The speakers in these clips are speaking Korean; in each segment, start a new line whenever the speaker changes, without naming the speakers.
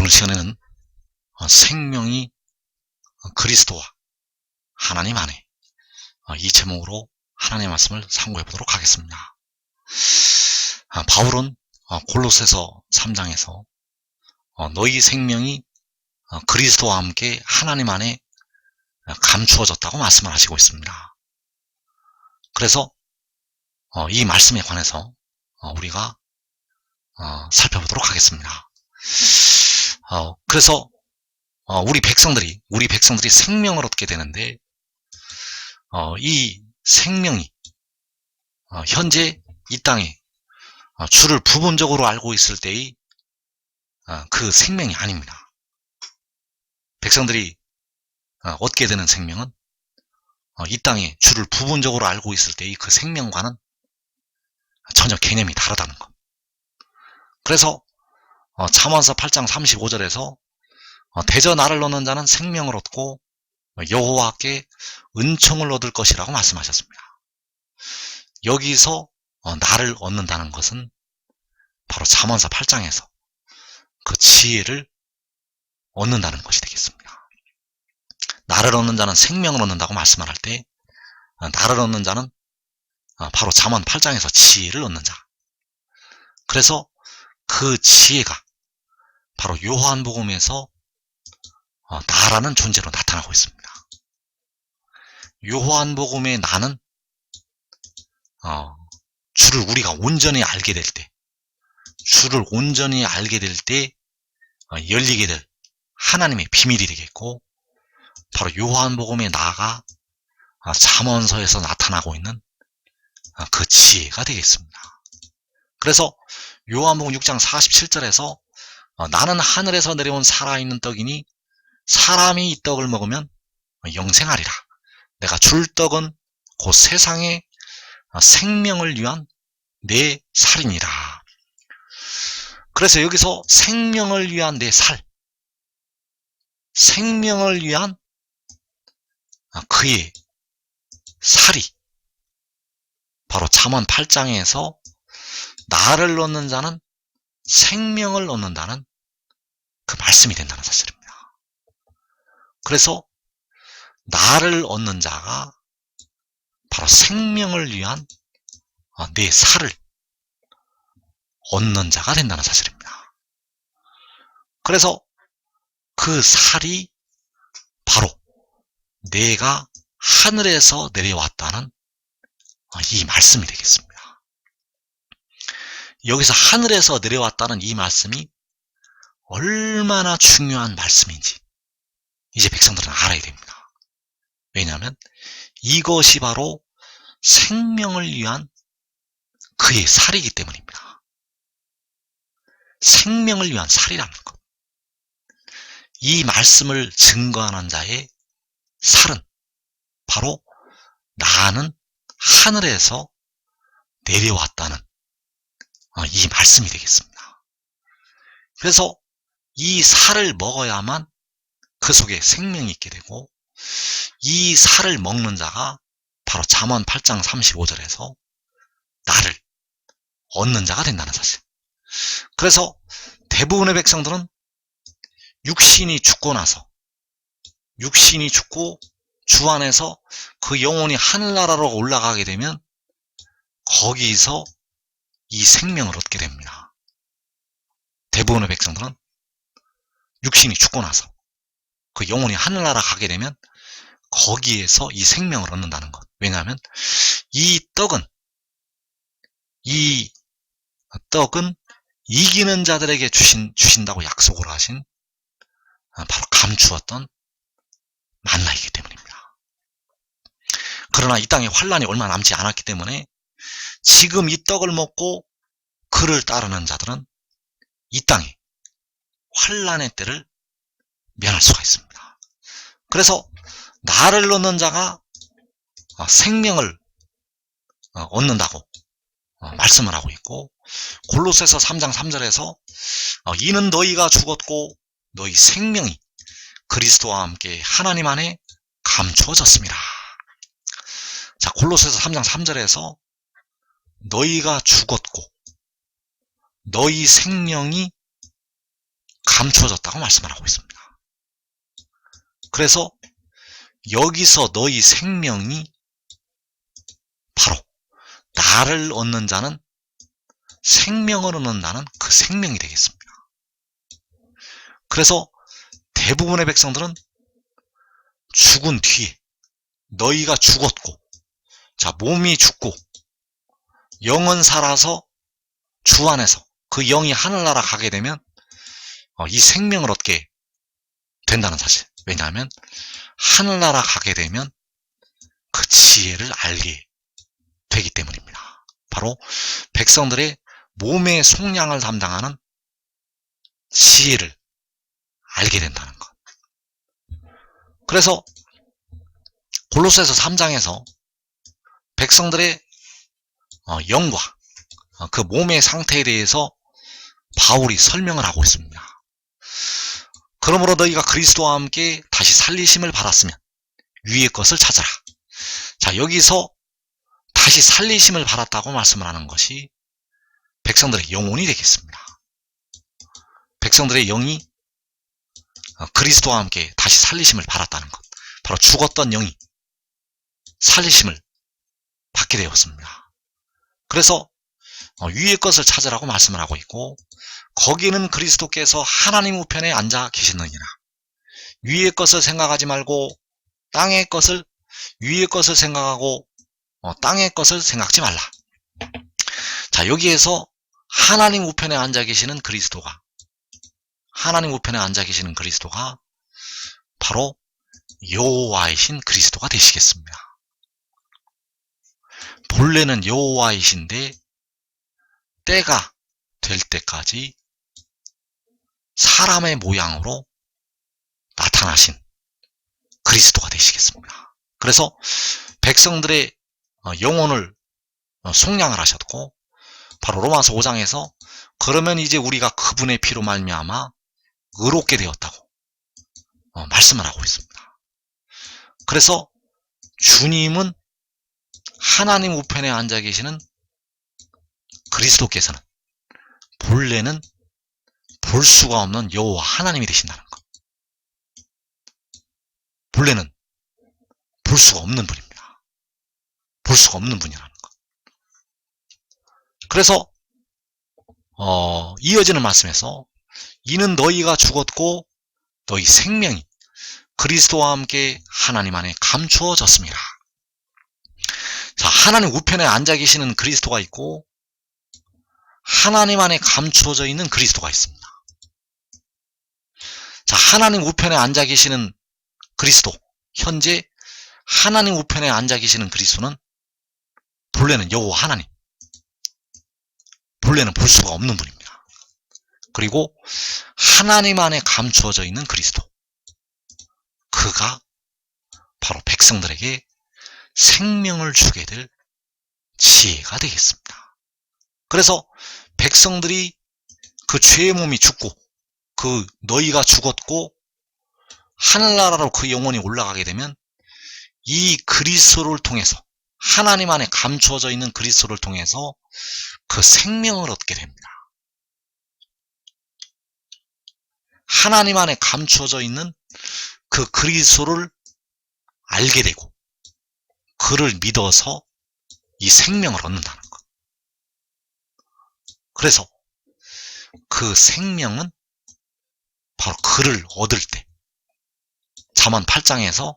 오늘 시간에는 어, 생명이 그리스도와 하나님 안에 어, 이 제목으로 하나님의 말씀을 상고해 보도록 하겠습니다. 아, 바울은 어, 골로새서 3장에서 너희 생명이 그리스도와 함께 하나님 안에 감추어졌다고 말씀을 하시고 있습니다. 그래서 이 말씀에 관해서 우리가 살펴보도록 하겠습니다. 그래서 우리 백성들이 우리 백성들이 생명을 얻게 되는데 이 생명이 현재 이 땅에 주를 부분적으로 알고 있을 때의 그 생명이 아닙니다. 백성들이 얻게 되는 생명은 이 땅에 주를 부분적으로 알고 있을 때의 그 생명과는 전혀 개념이 다르다는 것. 그래서 참원서 8장 35절에서 대저 나를 넣는 자는 생명을 얻고 여호와께 은총을 얻을 것이라고 말씀하셨습니다. 여기서 나를 얻는다는 것은 바로 잠언서 8장에서 그 지혜를 얻는다는 것이 되겠습니다. 나를 얻는 자는 생명을 얻는다고 말씀을 할 때 나를 얻는 자는 바로 잠언 8장에서 지혜를 얻는 자. 그래서 그 지혜가 바로 요한복음에서 나라는 존재로 나타나고 있습니다. 요한복음의 나는 주를 우리가 온전히 알게 될 때, 주를 온전히 알게 될 때 열리게 될 하나님의 비밀이 되겠고 바로 요한복음의 나가 잠언서에서 나타나고 있는 그 지혜가 되겠습니다. 그래서 요한복음 6장 47절에서 나는 하늘에서 내려온 살아있는 떡이니 사람이 이 떡을 먹으면 영생하리라. 내가 줄 떡은 곧 세상의 생명을 위한 내 살이니라. 그래서 여기서 생명을 위한 내 살, 생명을 위한 그의 살이 바로 잠언 8장에서 나를 얻는 자는 생명을 얻는다는 그 말씀이 된다는 사실입니다. 그래서 나를 얻는 자가 바로 생명을 위한 내 살을 얻는 자가 된다는 사실입니다. 그래서 그 살이 바로 내가 하늘에서 내려왔다는 이 말씀이 되겠습니다. 여기서 하늘에서 내려왔다는 이 말씀이 얼마나 중요한 말씀인지 이제 백성들은 알아야 됩니다. 왜냐하면 이것이 바로 생명을 위한 그의 살이기 때문입니다. 생명을 위한 살이라는 것. 이 말씀을 증거하는 자의 살은 바로 나는 하늘에서 내려왔다는 어, 이 말씀이 되겠습니다. 그래서 이 살을 먹어야만 그 속에 생명이 있게 되고 이 살을 먹는 자가 바로 잠언 8장 35절에서 나를 얻는 자가 된다는 사실. 그래서 대부분의 백성들은 육신이 죽고 나서 육신이 죽고 주 안에서 그 영혼이 하늘나라로 올라가게 되면 거기서 이 생명을 얻게 됩니다. 대부분의 백성들은 육신이 죽고 나서 그 영혼이 하늘나라 가게 되면 거기에서 이 생명을 얻는다는 것. 왜냐하면 이 떡은 이 떡은 이기는 자들에게 주신 주신다고 약속을 하신 바로 감추었던 만나이기 때문입니다. 그러나 이 땅에 환란이 얼마 남지 않았기 때문에 지금 이 떡을 먹고 그를 따르는 자들은 이 땅에 환란의 때를 면할 수가 있습니다. 그래서 나를 넣는 자가 어, 생명을 어, 얻는다고 어, 말씀을 하고 있고 골로새서 3장 3절에서 이는 너희가 죽었고 너희 생명이 그리스도와 함께 하나님 안에 감추어졌습니다. 자 골로새서 3장 3절에서 너희가 죽었고 너희 생명이 감추어졌다고 말씀을 하고 있습니다. 그래서 여기서 너희 생명이 바로 나를 얻는 자는 생명을 얻는 자는 그 생명이 되겠습니다. 그래서 대부분의 백성들은 죽은 뒤에 너희가 죽었고 자 몸이 죽고 영은 살아서 주 안에서 그 영이 하늘나라 가게 되면 어, 이 생명을 얻게 된다는 사실. 왜냐하면 하늘나라 가게 되면 그 지혜를 알게 되기 때문입니다. 바로 백성들의 몸의 속량을 담당하는 지혜를 알게 된다는 것. 그래서 골로새서 3장에서 백성들의 어, 영과 어, 그 몸의 상태에 대해서 바울이 설명을 하고 있습니다. 그러므로 너희가 그리스도와 함께 다시 살리심을 받았으면 위의 것을 찾아라. 자, 여기서 다시 살리심을 받았다고 말씀을 하는 것이 백성들의 영혼이 되겠습니다. 백성들의 영이 어, 그리스도와 함께 다시 살리심을 받았다는 것. 바로 죽었던 영이 살리심을 받게 되었습니다. 그래서 어, 위의 것을 찾으라고 말씀을 하고 있고 거기는 그리스도께서 하나님 우편에 앉아 계시느니라. 위의 것을 생각하지 말고 땅의 것을 위의 것을 생각하고 어, 땅의 것을 생각지 말라. 자 여기에서 하나님 우편에 앉아 계시는 그리스도가 하나님 우편에 앉아 계시는 그리스도가 바로 여호와이신 그리스도가 되시겠습니다. 본래는 여호와이신데 때가 될 때까지 사람의 모양으로 나타나신 그리스도가 되시겠습니다. 그래서 백성들의 어, 영혼을 어, 속량을 하셨고 바로 로마서 5장에서 그러면 이제 우리가 그분의 피로 말미암아 의롭게 되었다고 어, 말씀을 하고 있습니다. 그래서 주님은 하나님 우편에 앉아 계시는 그리스도께서는 본래는 볼 수가 없는 여호와 하나님이 되신다는 것. 본래는 볼 수가 없는 분입니다. 볼 수가 없는 분이라는 것. 그래서 어, 이어지는 말씀에서 이는 너희가 죽었고 너희 생명이 그리스도와 함께 하나님 안에 감추어졌습니다. 자, 하나님 우편에 앉아 계시는 그리스도가 있고 하나님 안에 감추어져 있는 그리스도가 있습니다. 자, 하나님 우편에 앉아 계시는 그리스도. 현재 하나님 우편에 앉아 계시는 그리스도는 본래는 여호와 하나님. 본래는 볼 수가 없는 분입니다. 그리고 하나님 안에 감추어져 있는 그리스도. 그가 바로 백성들에게 생명을 주게 될 지혜가 되겠습니다. 그래서 백성들이 그 죄의 몸이 죽고 그 너희가 죽었고 하늘나라로 그 영혼이 올라가게 되면 이 그리스도를 통해서 하나님 안에 감추어져 있는 그리스도를 통해서 그 생명을 얻게 됩니다. 하나님 안에 감추어져 있는 그 그리스도를 알게 되고 그를 믿어서 이 생명을 얻는다는 것. 그래서 그 생명은 바로 그를 얻을 때 잠언 8장에서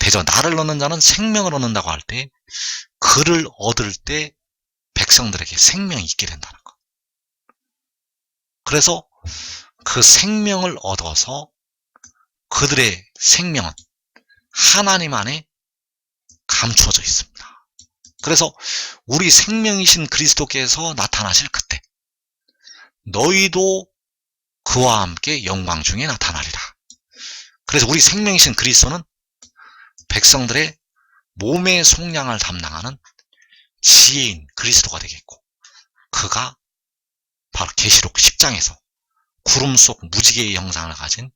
대저 나를 얻는 자는 생명을 얻는다고 할 때 그를 얻을 때 백성들에게 생명이 있게 된다는 것. 그래서 그 생명을 얻어서 그들의 생명은 하나님 안에 감추어져 있습니다. 그래서 우리 생명이신 그리스도께서 나타나실 그때 너희도 그와 함께 영광 중에 나타나리라. 그래서 우리 생명이신 그리스도는 백성들의 몸의 속량을 담당하는 지혜인 그리스도가 되겠고 그가 바로 계시록 10장에서 구름 속 무지개의 형상을 가진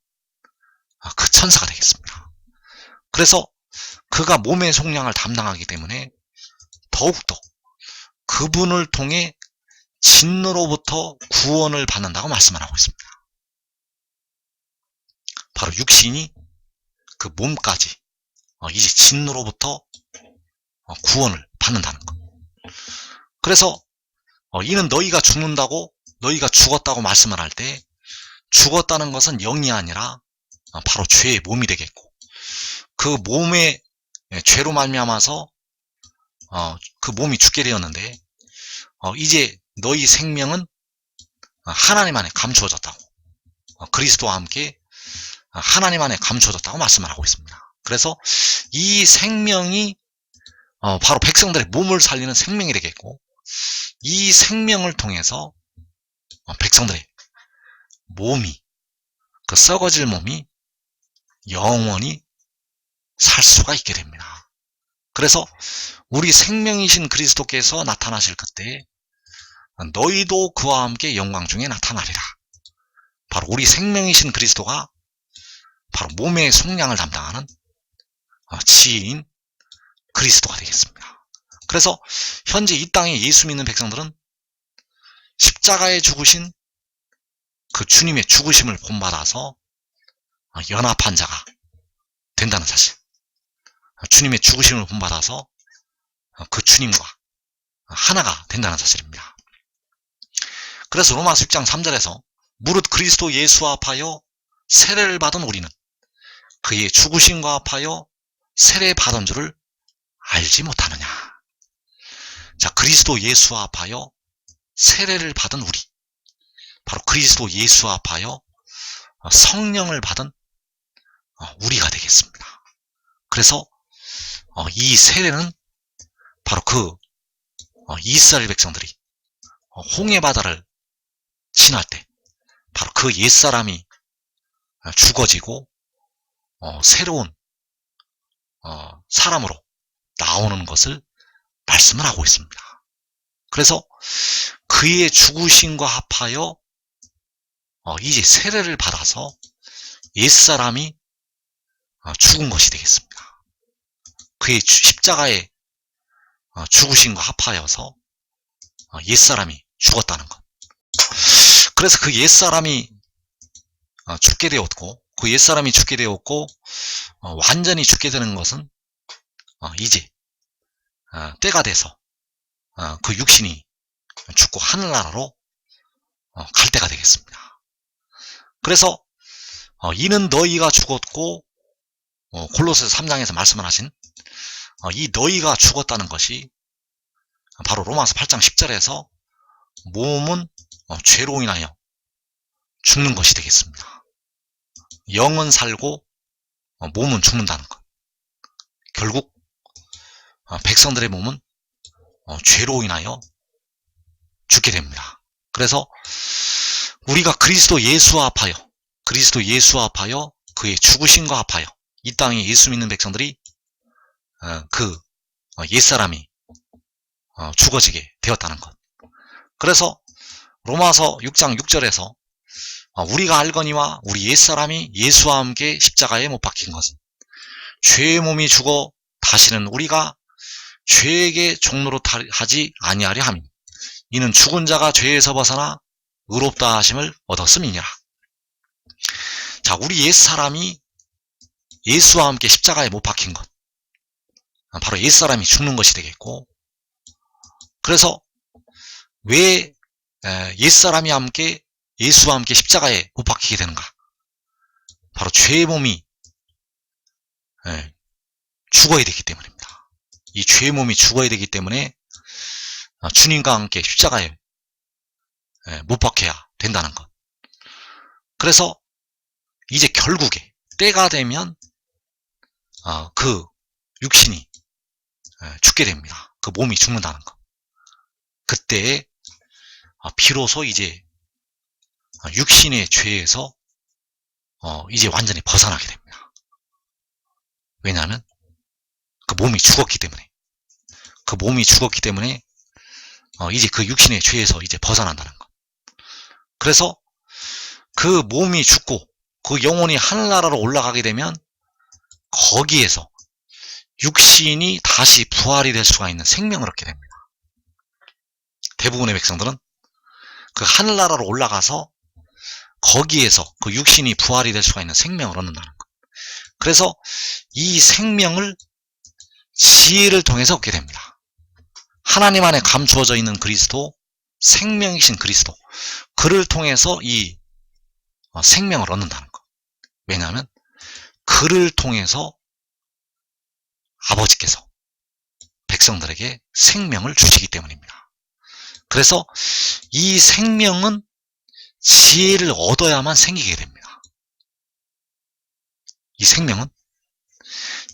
그 천사가 되겠습니다. 그래서 그가 몸의 속량을 담당하기 때문에 더욱더 그분을 통해 진노로부터 구원을 받는다고 말씀을 하고 있습니다. 바로 육신이 그 몸까지 어, 이제 진노로부터 어, 구원을 받는다는 것. 그래서 어, 이는 너희가 죽는다고 너희가 죽었다고 말씀을 할 때 죽었다는 것은 영이 아니라 어, 바로 죄의 몸이 되겠고 그 몸의 예, 죄로 말미암아서 어, 그 몸이 죽게 되었는데 어, 이제 너희 생명은 어, 하나님 안에 감추어졌다고 어, 그리스도와 함께 어, 하나님 안에 감추어졌다고 말씀을 하고 있습니다. 그래서 이 생명이 어, 바로 백성들의 몸을 살리는 생명이 되겠고 이 생명을 통해서 어, 백성들의 몸이 그 썩어질 몸이 영원히 살 수가 있게 됩니다. 그래서 우리 생명이신 그리스도께서 나타나실 그때 너희도 그와 함께 영광 중에 나타나리라. 바로 우리 생명이신 그리스도가 바로 몸의 속량을 담당하는 어, 지혜인 그리스도가 되겠습니다. 그래서 현재 이 땅에 예수 믿는 백성들은 십자가에 죽으신 그 주님의 죽으심을 본받아서 어, 연합한 자가 된다는 사실. 어, 주님의 죽으심을 본받아서 그 주님과 하나가 된다는 사실입니다. 그래서 로마서 6장 3절에서 무릇 그리스도 예수와 합하여 세례를 받은 우리는 그의 죽으심과 합하여 세례 받은 줄을 알지 못하느냐. 자, 그리스도 예수와 합하여 세례를 받은 우리. 바로 그리스도 예수와 합하여 성령을 받은 우리가 되겠습니다. 그래서 이 세례는 바로 그 이스라엘 백성들이 홍해 바다를 지날 때 바로 그 옛사람이 죽어지고 어, 새로운 어, 사람으로 나오는 것을 말씀을 하고 있습니다. 그래서 그의 죽으심과 합하여 어, 이제 세례를 받아서 옛사람이 어, 죽은 것이 되겠습니다. 그의 십자가에 어, 죽으심과 합하여서 어, 옛사람이 죽었다는 것. 그래서 그 옛사람이 어, 죽게 되었고 그 옛사람이 죽게 되었고 어, 완전히 죽게 되는 것은 어, 이제 때가 돼서 그 육신이 죽고 하늘나라로 갈 때가 되겠습니다. 그래서 이는 너희가 죽었고 골로새서 3장에서 말씀을 하신 이 너희가 죽었다는 것이 바로 로마서 8장 10절에서 몸은 죄로 인하여 죽는 것이 되겠습니다. 영은 살고 어, 몸은 죽는다는 것. 결국 어, 백성들의 몸은 어, 죄로 인하여 죽게 됩니다. 그래서 우리가 그리스도 예수와 합하여 그리스도 예수와 합하여 그의 죽으심과 합하여 이 땅에 예수 믿는 백성들이 그 옛사람이 죽어지게 되었다는 것. 그래서 로마서 6장 6절에서 어, 우리가 알거니와 우리 옛사람이 예수와 함께 십자가에 못 박힌 것은 죄의 몸이 죽어 다시는 우리가 죄에게 종로로 하지 아니하려 함이 이는 죽은 자가 죄에서 벗어나 의롭다 하심을 얻었음이니라. 자, 우리 옛사람이 예수와 함께 십자가에 못 박힌 것. 바로 옛사람이 죽는 것이 되겠고, 그래서 왜 옛사람이 함께 예수와 함께 십자가에 못 박히게 되는가? 바로 죄의 몸이 예, 죽어야 되기 때문입니다. 이 죄의 몸이 죽어야 되기 때문에 아, 주님과 함께 십자가에 예, 못 박혀야 된다는 것. 그래서 이제 결국에 때가 되면 아, 그 육신이 예, 죽게 됩니다. 그 몸이 죽는다는 것. 그때 아, 비로소 이제 아, 육신의 죄에서 어, 이제 완전히 벗어나게 됩니다. 왜냐하면 그 몸이 죽었기 때문에 그 몸이 죽었기 때문에 어, 이제 그 육신의 죄에서 이제 벗어난다는 것. 그래서 그 몸이 죽고 그 영혼이 하늘나라로 올라가게 되면 거기에서 육신이 다시 부활이 될 수가 있는 생명을 얻게 됩니다. 대부분의 백성들은 그 하늘나라로 올라가서 거기에서 그 육신이 부활이 될 수가 있는 생명을 얻는다는 것. 그래서 이 생명을 지혜를 통해서 얻게 됩니다. 하나님 안에 감추어져 있는 그리스도, 생명이신 그리스도, 그를 통해서 이 어, 생명을 얻는다는 것. 왜냐하면 그를 통해서 아버지께서 백성들에게 생명을 주시기 때문입니다. 그래서 이 생명은 지혜를 얻어야만 생기게 됩니다. 이 생명은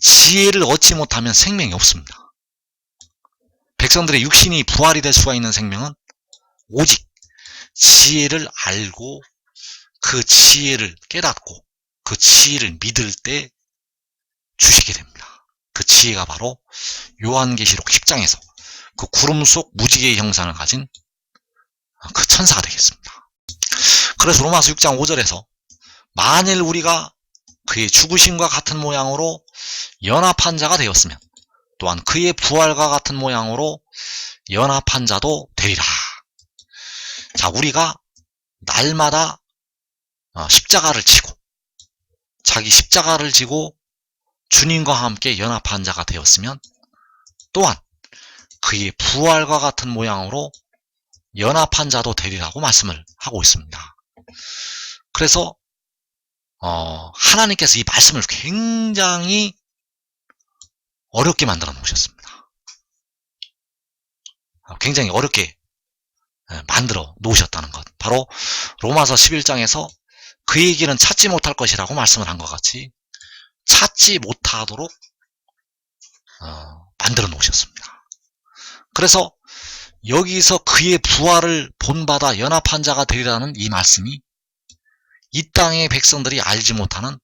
지혜를 얻지 못하면 생명이 없습니다. 백성들의 육신이 부활이 될 수가 있는 생명은 오직 지혜를 알고 그 지혜를 깨닫고 그 지혜를 믿을 때 주시게 됩니다. 그 지혜가 바로 요한계시록 10장에서 그 구름 속 무지개의 형상을 가진 그 천사가 되겠습니다. 그래서 로마서 6장 5절에서 만일 우리가 그의 죽으심과 같은 모양으로 연합한 자가 되었으면 또한 그의 부활과 같은 모양으로 연합한 자도 되리라. 자, 우리가 날마다 어, 십자가를 지고 자기 십자가를 지고 주님과 함께 연합한 자가 되었으면 또한 그의 부활과 같은 모양으로 연합한 자도 되리라고 말씀을 하고 있습니다. 그래서 어, 하나님께서 이 말씀을 굉장히 어렵게 만들어 놓으셨습니다. 어, 굉장히 어렵게 예, 만들어 놓으셨다는 것. 바로 로마서 11장에서 그 얘기는 찾지 못할 것이라고 말씀을 한 것 같이 찾지 못하도록 어, 만들어 놓으셨습니다. 그래서 여기서 그의 부활을 본받아 연합한 자가 되리라는 이 말씀이 이 땅의 백성들이 알지 못하는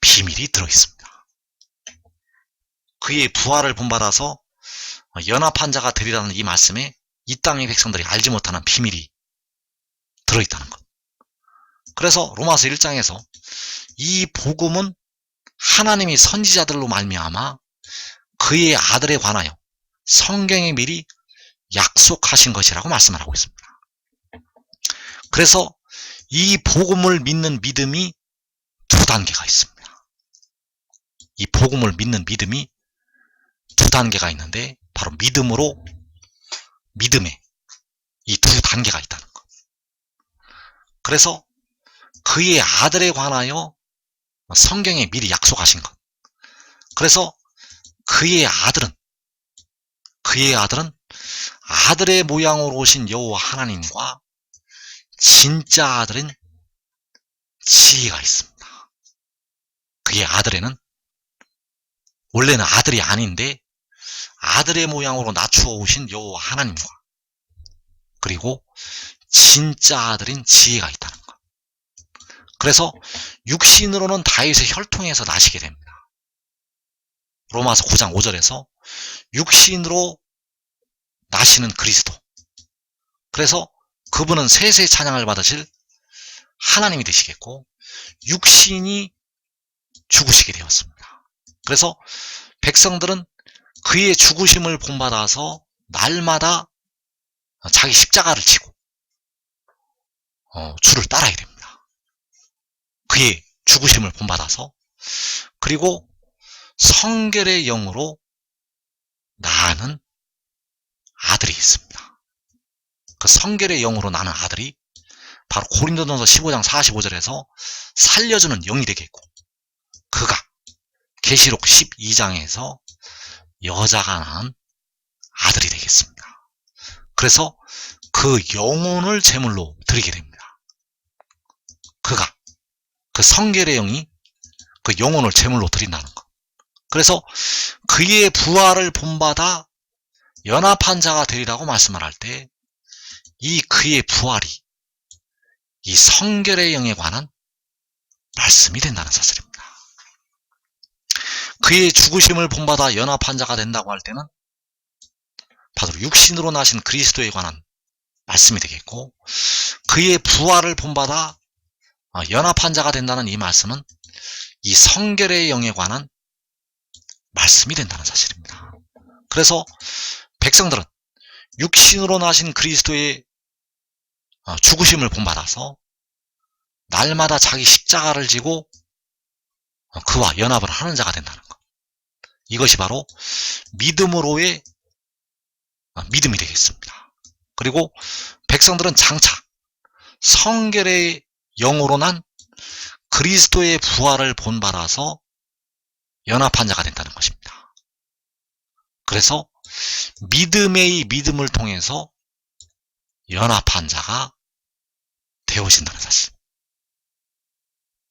비밀이 들어 있습니다. 그의 부활을 본받아서 연합한 자가 되리라는 이 말씀에 이 땅의 백성들이 알지 못하는 비밀이 들어있다는 것. 그래서 로마서 1장에서 이 복음은 하나님이 선지자들로 말미암아 그의 아들에 관하여 성경에 미리 약속하신 것이라고 말씀을 하고 있습니다. 그래서 이 복음을 믿는 믿음이 두 단계가 있습니다. 이 복음을 믿는 믿음이 두 단계가 있는데 바로 믿음으로 믿음에 이 두 단계가 있다는 것. 그래서 그의 아들에 관하여 성경에 미리 약속하신 것. 그래서 그의 아들은 그의 아들은 아들의 모양으로 오신 여호와 하나님과 진짜 아들은 지혜가 있습니다. 그의 아들에는 원래는 아들이 아닌데 아들의 모양으로 낮추어 오신 여호와 하나님과 그리고 진짜 아들인 지혜가 있다는 것. 그래서 육신으로는 다윗의 혈통에서 나시게 됩니다. 로마서 9장 5절에서 육신으로 나시는 그리스도. 그래서 그분은 세세 찬양을 받으실 하나님이 되시겠고 육신이 죽으시게 되었습니다. 그래서 백성들은 그의 죽으심을 본받아서 날마다 자기 십자가를 지고 어, 주를 따라야 됩니다. 그의 죽으심을 본받아서 그리고 성결의 영으로 나는 아들이 있습니다. 그 성결의 영으로 나는 아들이 바로 고린도전서 15장 45절에서 살려주는 영이 되겠고 그가 계시록 12장에서 여자가 낳은 아들이 되겠습니다. 그래서 그 영혼을 제물로 드리게 됩니다. 그 성결의 영이 그 영혼을 제물로 드린다는 것. 그래서 그의 부활을 본받아 연합한 자가 되리라고 말씀을 할 때 이 그의 부활이 이 성결의 영에 관한 말씀이 된다는 사실입니다. 그의 죽으심을 본받아 연합한 자가 된다고 할 때는 바로 육신으로 나신 그리스도에 관한 말씀이 되겠고 그의 부활을 본받아 연합한 자가 된다는 이 말씀은 이 성결의 영에 관한 말씀이 된다는 사실입니다. 그래서 백성들은 육신으로 나신 그리스도의 어, 죽으심을 본받아서 날마다 자기 십자가를 지고 어, 그와 연합을 하는 자가 된다는 것. 이것이 바로 믿음으로의 어, 믿음이 되겠습니다. 그리고 백성들은 장차 성결의 영으로 난 그리스도의 부활을 본받아서 연합한 자가 된다는 것입니다. 그래서 믿음의 믿음을 통해서 연합한 자가 되어진다는 사실.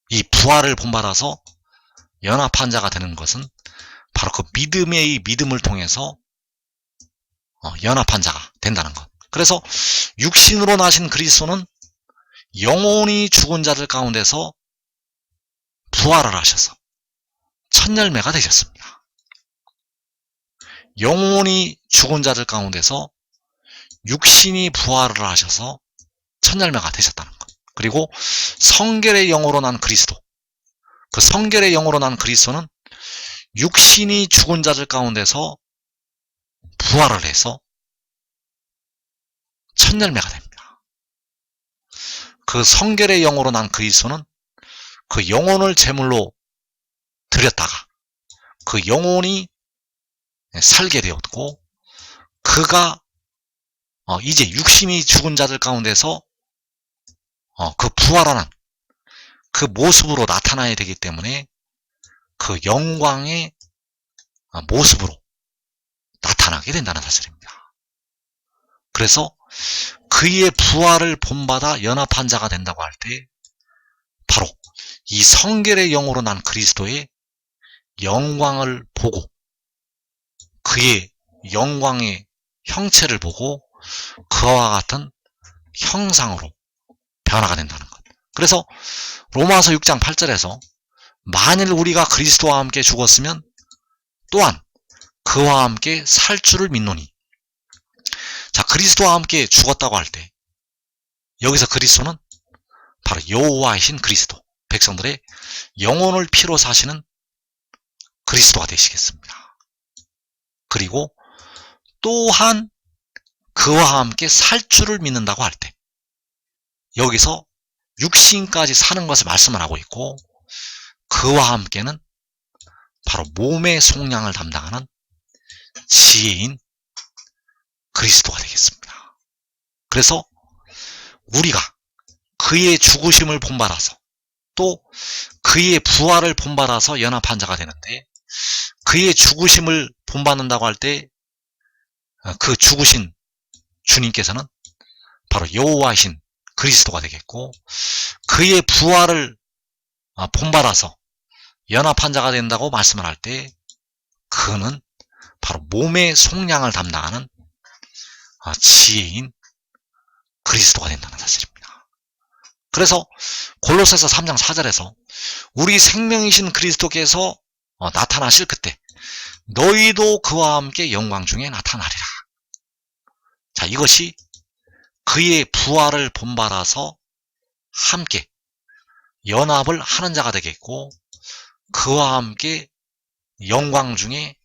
이 부활을 본받아서 연합한 자가 되는 것은 바로 그 믿음의 믿음을 통해서 어, 연합한 자가 된다는 것. 그래서 육신으로 나신 그리스도는 영혼이 죽은 자들 가운데서 부활을 하셔서 첫 열매가 되셨습니다. 영혼이 죽은 자들 가운데서 육신이 부활을 하셔서 첫 열매가 되셨다는 것. 그리고 성결의 영으로 난 그리스도. 그 성결의 영으로 난 그리스도는 육신이 죽은 자들 가운데서 부활을 해서 첫 열매가 됩니다. 그 성결의 영으로 난 그리스도는 그 영혼을 제물로 드렸다가 그 영혼이 살게 되었고 그가 어, 이제 육신이 죽은 자들 가운데서 어, 그 부활하는 그 모습으로 나타나야 되기 때문에 그 영광의 어, 모습으로 나타나게 된다는 사실입니다. 그래서 그의 부활을 본받아 연합한 자가 된다고 할 때 바로 이 성결의 영으로 난 그리스도의 영광을 보고 그의 영광의 형체를 보고 그와 같은 형상으로 변화가 된다는 것. 그래서 로마서 6장 8절에서 만일 우리가 그리스도와 함께 죽었으면 또한 그와 함께 살 줄을 믿노니 자 그리스도와 함께 죽었다고 할 때 여기서 그리스도는 바로 여호와이신 그리스도 백성들의 영혼을 피로 사시는 그리스도가 되시겠습니다. 그리고 또한 그와 함께 살 줄을 믿는다고 할 때 여기서 육신까지 사는 것을 말씀을 하고 있고 그와 함께는 바로 몸의 속량을 담당하는 지혜인 그리스도가 되겠습니다. 그래서 우리가 그의 죽으심을 본받아서 또 그의 부활을 본받아서 연합한 자가 되는데 그의 죽으심을 본받는다고 할 때 그 죽으신 주님께서는 바로 여호와이신 그리스도가 되겠고 그의 부활을 아, 본받아서 연합한 자가 된다고 말씀을 할 때 그는 바로 몸의 속량을 담당하는 아, 지혜인 그리스도가 된다는 사실입니다. 그래서 골로새서 3장 4절에서 우리 생명이신 그리스도께서 어, 나타나실 그때 너희도 그와 함께 영광 중에 나타나리라. 자, 이것이 그의 부활을 본받아서 함께 연합을 하는 자가 되겠고 그와 함께 영광 중에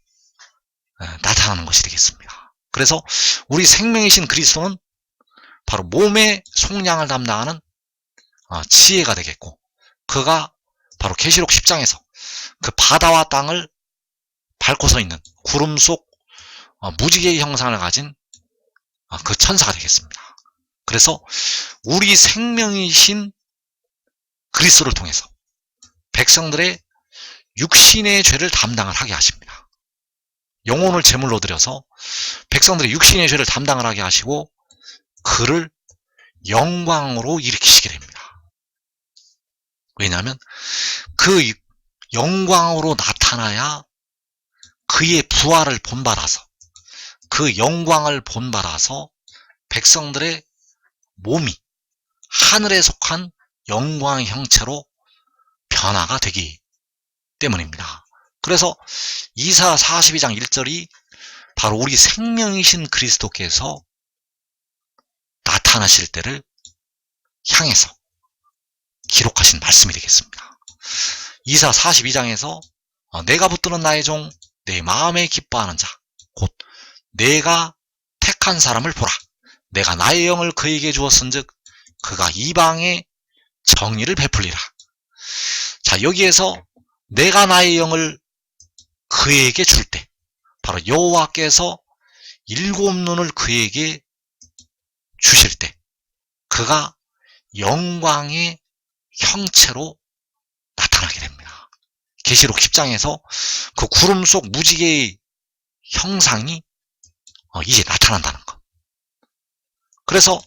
나타나는 것이 되겠습니다. 그래서 우리 생명이신 그리스도는 바로 몸의 속량을 담당하는 어, 지혜가 되겠고 그가 바로 계시록 10장에서 그 바다와 땅을 밟고 서 있는 구름 속 어, 무지개의 형상을 가진 어, 그 천사가 되겠습니다. 그래서 우리 생명이신 그리스도를 통해서 백성들의 육신의 죄를 담당을 하게 하십니다. 영혼을 제물로 드려서 백성들의 육신의 죄를 담당을 하게 하시고 그를 영광으로 일으키시게 됩니다. 왜냐하면 그 영광으로 나타나야 그의 부활을 본받아서 그 영광을 본받아서 백성들의 몸이 하늘에 속한 영광의 형체로 변화가 되기 때문입니다. 그래서 이사 42장 1절이 바로 우리 생명이신 그리스도께서 나타나실 때를 향해서 기록하신 말씀이 되겠습니다. 이사 42장에서 어, 내가 붙드는 나의 종, 내 마음에 기뻐하는 자, 곧 내가 택한 사람을 보라. 내가 나의 영을 그에게 주었은즉 그가 이방의 정의를 베풀리라. 자, 여기에서 내가 나의 영을 그에게 줄 때, 바로 여호와께서 일곱 눈을 그에게 주실 때, 그가 영광의 형체로 나타나게 됩니다. 계시록 10장에서 그 구름 속 무지개의 형상이 어, 이제 나타난다는 것. 그래서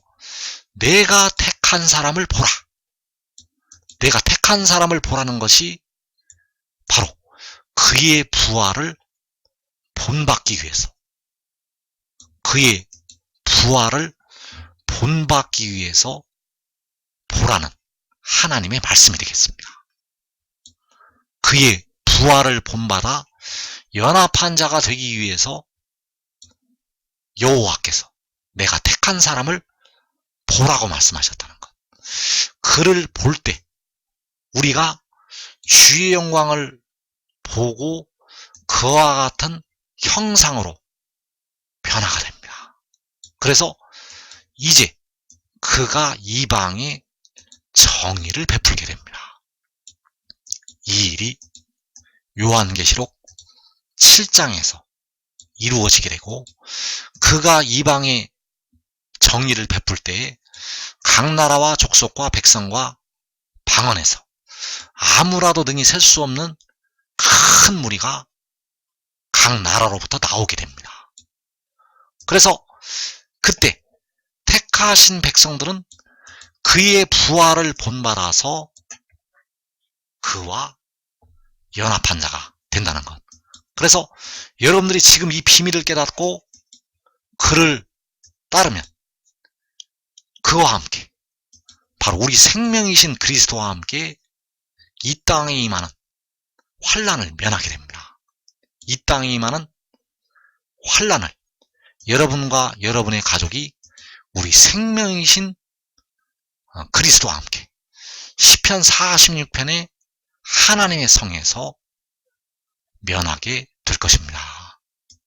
내가 택한 사람을 보라. 내가 택한 사람을 보라는 것이 바로 그의 부활을 본받기 위해서 그의 부활을 본받기 위해서 보라는 하나님의 말씀이 되겠습니다. 그의 부활을 본받아 연합한 자가 되기 위해서 여호와께서 내가 택한 사람을 보라고 말씀하셨다는 것. 그를 볼 때 우리가 주의 영광을 보고 그와 같은 형상으로 변화가 됩니다. 그래서 이제 그가 이방에 정의를 베풀게 됩니다. 이 일이 요한계시록 7장에서 이루어지게 되고 그가 이방에 정의를 베풀 때에 각 나라와 족속과 백성과 방언에서 아무라도 등이 셀수 없는 큰 무리가 각 나라로부터 나오게 됩니다. 그래서 그때 택하신 백성들은 그의 부활을 본받아서 그와 연합한 자가 된다는 것. 그래서 여러분들이 지금 이 비밀을 깨닫고 그를 따르면 그와 함께 바로 우리 생명이신 그리스도와 함께 이 땅에 임하는 환란을 면하게 됩니다. 이 임하는 환란을 여러분과 여러분의 가족이 우리 생명이신 어, 그리스도와 함께 시편 46편의 하나님의 성에서 면하게 될 것입니다.